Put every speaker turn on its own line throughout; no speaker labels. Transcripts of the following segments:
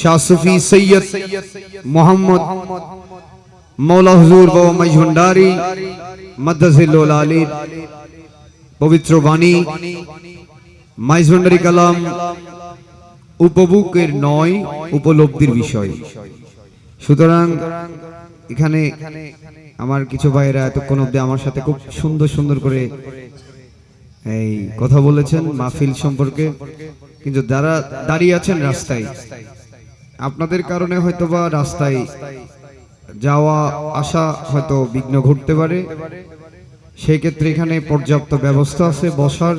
শাহ সুফি সৈয়দ মোহাম্মদ মৌলা হুজুর বাবা মদ্দাজিল্লুল আলীর পবিত্র বাণী মাইজভন্ডারি কালাম উপভোগের নয়, উপলব্ধির বিষয়। সুতরাং এখানে আমার কিছু ভাইয়েরা এতক্ষণ অব্দি আমার সাথে খুব সুন্দর সুন্দর করে এই কথা বলেছেন মাহফিল সম্পর্কে। কিন্তু যারা দাঁড়িয়ে আছেন রাস্তায় আপনাদের কারণে হয়তোবা রাস্তায় যাওয়া, আসা হয়তো বিঘ্ন ঘটতে পারে। সেই ক্ষেত্রে এখানে পর্যাপ্ত ব্যবস্থা আছে, বসার।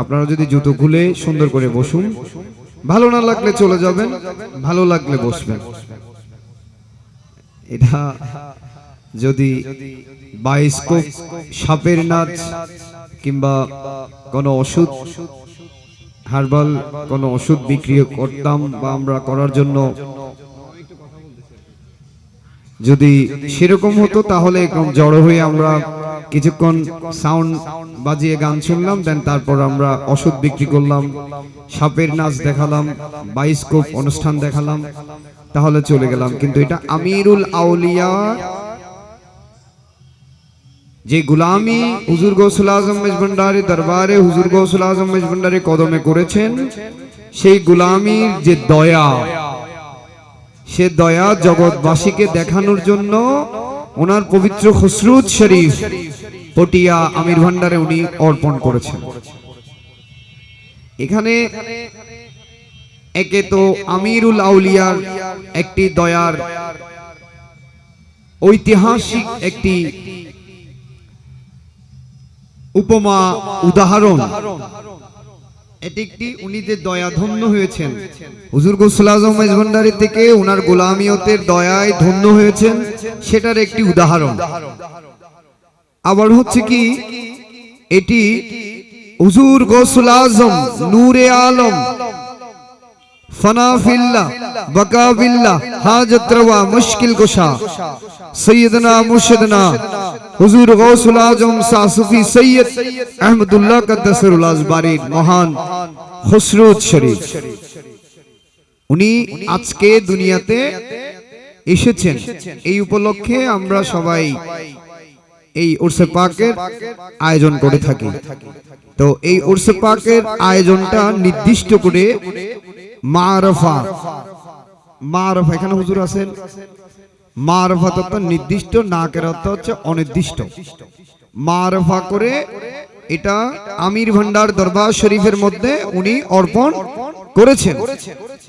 আপনারা যদি জুতো খুলে সুন্দর করে বসুন। ভালো না লাগলে চলে যাবেন, ভালো লাগলে বসবেন। এটা যদি বায়োস্কোপ সাপের নাচ কিংবা কোনো ওষুধ হার্বাল কোনো ওষুধ বিক্রি করতাম বা আমরা করার জন্য। যদি সেরকম হতো তাহলে এরকম জড়ো হয়ে আমরা কিছুক্ষণ সাউন্ড বাজিয়ে গান শুনলাম, দেন তারপর আমরা ওষুধ বিক্রি করলাম, সাপের নাচ দেখালাম, বাইস্কোপ অনুষ্ঠান দেখালাম, তাহলে চলে গেলাম। কিন্তু এটা আমিরুল আউলিয়া যে গুলামি হুজুর গৌসুল আজম মেজভন্ডারি দরবারে হুজুর গৌসুল আজম মেজভন্ডারি কদমে করেছেন, সেই গুলামির যে দয়া, সে দয়া জগৎবাসীকে দেখানোর জন্য ওনার পবিত্র খসরুদ শরীফ পটিয়া আমির ভান্ডারে উনি অর্পণ করেছেন। এখানে একে তো আমিরুল আউলিয়ার একটি দয়ার ঐতিহাসিক একটি উপমা উদাহরণ। এটি একটি উনি যে দয়া ধন্য হয়েছেন। হুজুর গোসল আজম মেজভান্ডারি থেকে উনার গোলামিয়তের দয়ায় ধন্য হয়েছেন সেটার একটি উদাহরণ। আবার হচ্ছে কি এটি হুজুর গোসল আজম নূরে আলম ফনাফিল্লা বকাবিল্লা হাজত রওয়া মুশকিল কুশা সৈয়দনা মুর্শিদনা হুজুর গৌসুল আজম শাহ সৈয়দ আহমদুল্লাহ কাদ্দাসুল আজবারির মহান খসরুদ শরীফ। উনি আজকে দুনিয়াতে এসেছেন। এই উপলক্ষে আমরা সবাই এই উর্সে পাকের আয়োজন করে থাকি। তো এই উর্সে পাকের আয়োজনটা নির্দিষ্ট করে মারফা মারফা, এখানে হুজুর আছেন? মারফা তত্ত্ব নির্দিষ্ট নাকের অর্থ হচ্ছে অনির্দিষ্ট। মারফা করে এটা আমির ভান্ডার দরবার শরীফের মধ্যে উনি অর্পণ করেছেন।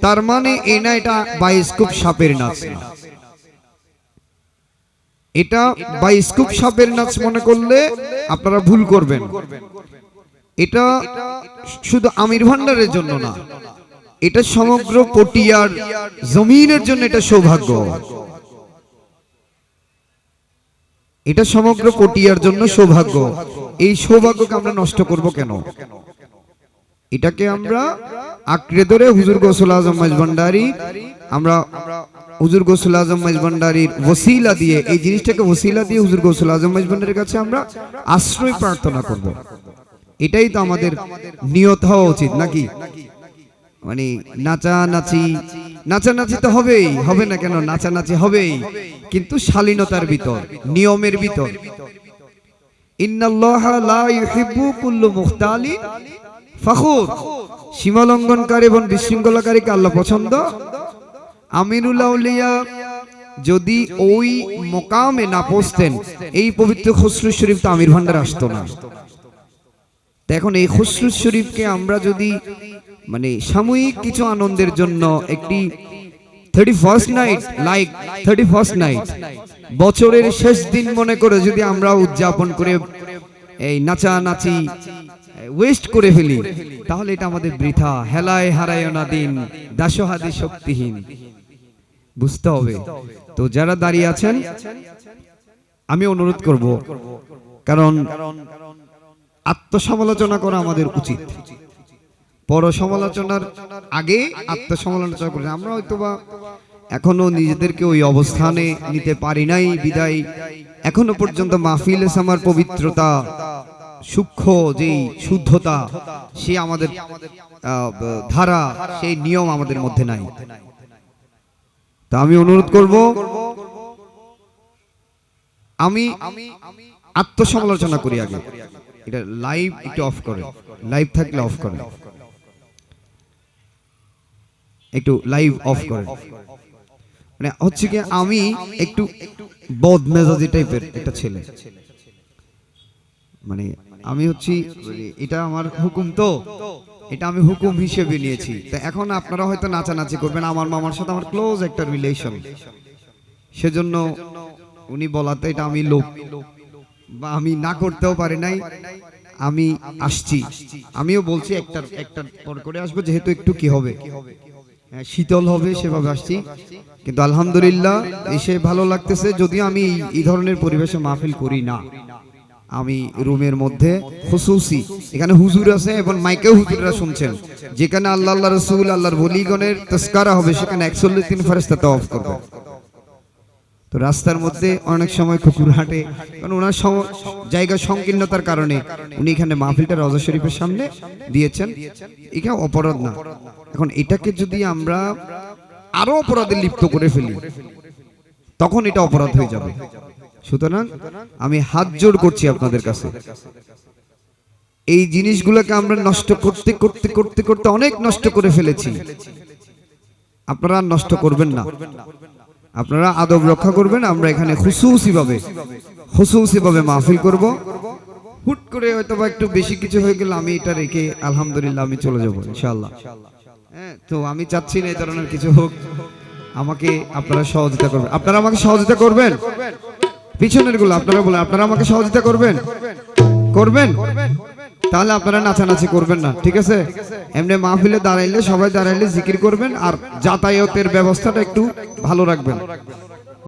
তার মানে এই না এটা বাইস্কুপ সাপের নাচ এটা বাইস্কুপ সাপের নাচ মনে করলে আপনারা ভুল করবেন। এটা শুধু আমির ভান্ডারের জন্য না, এটা সমগ্র পটিয়ার জমিনের জন্য এটা সৌভাগ্য। এটা সমগ্র পটিয়ার জন্য সৌভাগ্য। এই সৌভাগ্যকে আমরা নষ্ট করব কেন? এটাকে আমরা আঁকড়ে ধরে হুজুর গোসল আজম মজভান্ডারি আমরা হুজুর গোসল আজম মজভান্ডারির ওসিলা দিয়ে এই জিনিসটাকে ওসিলা দিয়ে হুজুর গোসল আজম মজভান্ডারির কাছে আমরা আশ্রয় প্রার্থনা করব। এটাই তো আমাদের নিয়ত হওয়া উচিত নাকি? মানে নাচানাচি নাচানাচি তো হবেই, হবে না কেন? নাচানাচি হবেই। কিন্তু শালীনতার ভিতর, নিয়মের ভিতর। সীমালঙ্ঘনকারী এবং বিশৃঙ্খলাকারীকে আল্লাহ পছন্দ। আউলিয়া যদি ওই মোকামে না পৌঁছতেন, এই পবিত্র খসরু শরীফ তো আমির ভান্ডার আসতো না। এখন এই খসরু শরীফকে আমরা যদি মানে সাময়িক কিছু আনন্দের জন্য একটি thirty first night like thirty first night বছরের শেষ দিন মনে করে যদি আমরা উদযাপন করে, এই নাচা নাচি ওয়েস্ট করে ফেলি, তাহলে এটা আমাদের বৃথা। হেলায় হারায় না দিন, দাসহাদি শক্তিহীন। বুঝতে হবে। তো যারা দাঁড়িয়ে আছেন, আমি অনুরোধ করব, কারণ আত্মসমালোচনা করা আমাদের উচিত। পর সমালোচনার আগে আত্মসমালোচনা করি। আমরা হয়তো বা এখনও নিজেদেরকে ওই অবস্থানে নিতে পারি নাই, বিদায়। এখনও পর্যন্ত মাহফিল আমার পবিত্রতা, সূক্ষ্ম যেই শুদ্ধতা, সে আমাদের ধারা সেই নিয়ম আমাদের মধ্যে নাই। তা আমি অনুরোধ করব, আমি আত্মসমালোচনা করি আগে। এটা লাইভ একটু অফ করে। লাইভ থাকলে অফ করে। একটু লাইভ অফ করে মানে হচ্ছে কি আমি একটু বদ মেজাজি টাইপের একটা ছেলে। মানে আমি হচ্ছি এটা আমার হুকুম তো। এটা আমি হুকুম হিসেবে নিয়েছি। তা এখন আপনারা হয়তো নাচানাচি করবেন আমার মামার সাথে আমার ক্লোজ একটা রিলেশন সেজন্য উনি বলাতে এটা আমি লোক বা আমি না করতেও পারি নাই আমি আসছি। আমিও বলছি একটা একটা পর করে আসব যেহেতু একটু কি হবে। শীতল হবে সেভাবে আসছি। কিন্তু আলহামদুলিল্লাহ, এসে ভালো লাগতেছে যদি আমি এই- এই ধরনের পরিবেশে মাহফিল করি না। আমি রুমের মধ্যে খুসুসি। এখানে হুজুর আছে এবং মাইকেও হুজুররা শুনছেন। যেখানে আল্লাহ আল্লাহ রসুল, আল্লাহর বলিগণের তস্কারা হবে, সেখানে একচল্লিশ দিন ফেরেস্তা তফ করবে। তো রাস্তার মধ্যে অনেক সময় কুকুর হাঁটে, কারণ ওনার জায়গা সংকীর্ণতার কারণে উনি এখানে মাহফিলটা রজা শরীফের সামনে দিয়েছেন। এটা অপরাধ না। এখন এটাকে যদি আমরা আরও অপরাধে লিপ্ত করে ফেলি, তখন এটা অপরাধ হয়ে যাবে। সুতরাং আমি হাত জোড় করছি আপনাদের কাছে। এই জিনিসগুলোকে আমরা নষ্ট করতে করতে করতে করতে অনেক নষ্ট করে ফেলেছি। আপনারা নষ্ট করবেন না। আপনারা আদব রক্ষা করবেন, আমরা এখানে খুশুসি ভাবে খুশুসি ভাবে মাহফিল করব। হুট করে হয়তো বা একটু বেশি কিছু হয়ে গেলে আমি এটা রেখে আলহামদুলিল্লাহ আমি চলে যাব, ইনশাআল্লাহ। হ্যাঁ তো আমি চাচ্ছি না এই ধরনের কিছু হোক। আমাকে আপনারা সহযোগিতা করবেন। আপনারা আমাকে সহযোগিতা করবেন? পিছনেরগুলো আপনারা বলেন, আপনারা আমাকে সহযোগিতা করবেন? করবেন? তাহলে আপনারা নাচানাচি করবেন না, ঠিক আছে? এমনি মাহফিলে দাঁড়াইলে, সবাই দাঁড়াইলে জিকির করবেন আর যাতায়াতের ব্যবস্থাটা একটু ভালো রাখবেন।